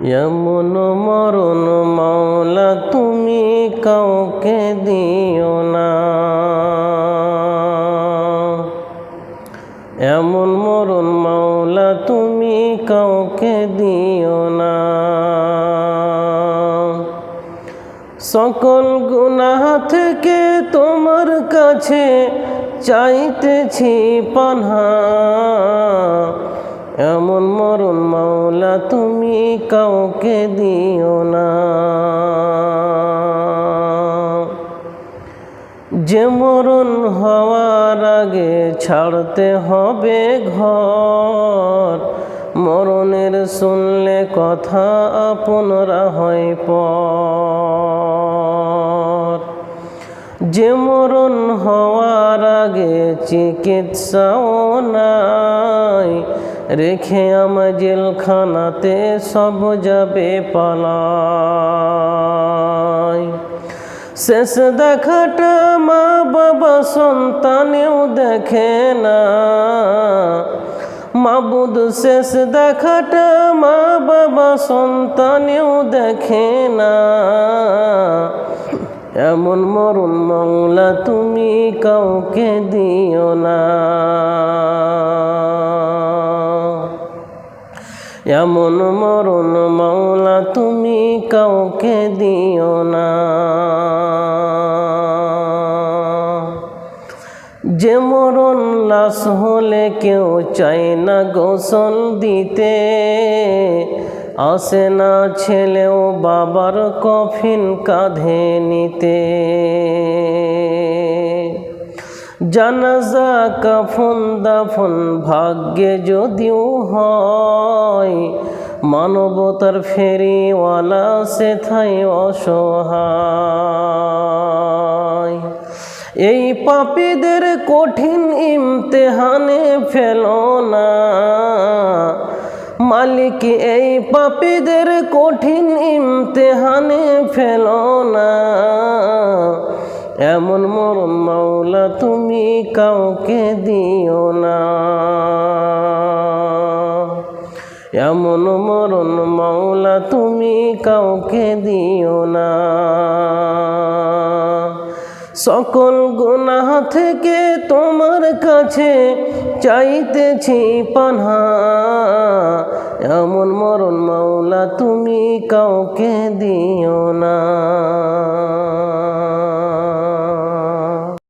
এমন মরণ মাওলা তুমি কাউকে দিও না। এমন মরণ মাওলা তুমি কাউকে দিও না। সকল গুনাহ থেকে তোমার কাছে চাইতেছি পানহা। এমন মরণ তুমি কাউকে দিও না। যে মরণ হওয়ার আগে ছাড়তে হবে ঘর, মরণের শুনলে কথা আপনরা হয় পর। যে মরণ হওয়ার আগে চিকিৎসাও নাই রেখে আমার জেলখানাতে সব যাবে পালায় শেষ দেখাটা মা বাবা সন্তানেও দেখে না। মাবুদ শেষ দেখাটা মা বাবা সন্তানেও দেখে না। এমন মরণ মাওলা তুমি কাউকে দিও না। এমন মরণ মাওলা তুমি কাউকে দিও না। যে মরণ লাশ হলে কেউ চায় না গোসল দিতে। আসে না ছেলেও বাবার কফিন কাঁধে নিতে। জানাজা কাফন দাফন ভাগ্যে যদিও হয় মানবতার ফেরিওয়ালা সেথায় অসহায়। এই পাপীদের কঠিন ইমতেহানে ফেল না। মালিক, এই পাপীদের কঠিন ইমতেহানে ফেল না। এমন মরণ মাওলা তুমি কাউকে দিও না। এমন মরণ মাওলা তুমি কাউকে দিও না। সকল গুনাহ থেকে তোমার কাছে চাইতেছি পানহা। এমন মরণ মাওলা তুমি কাউকে দিও না।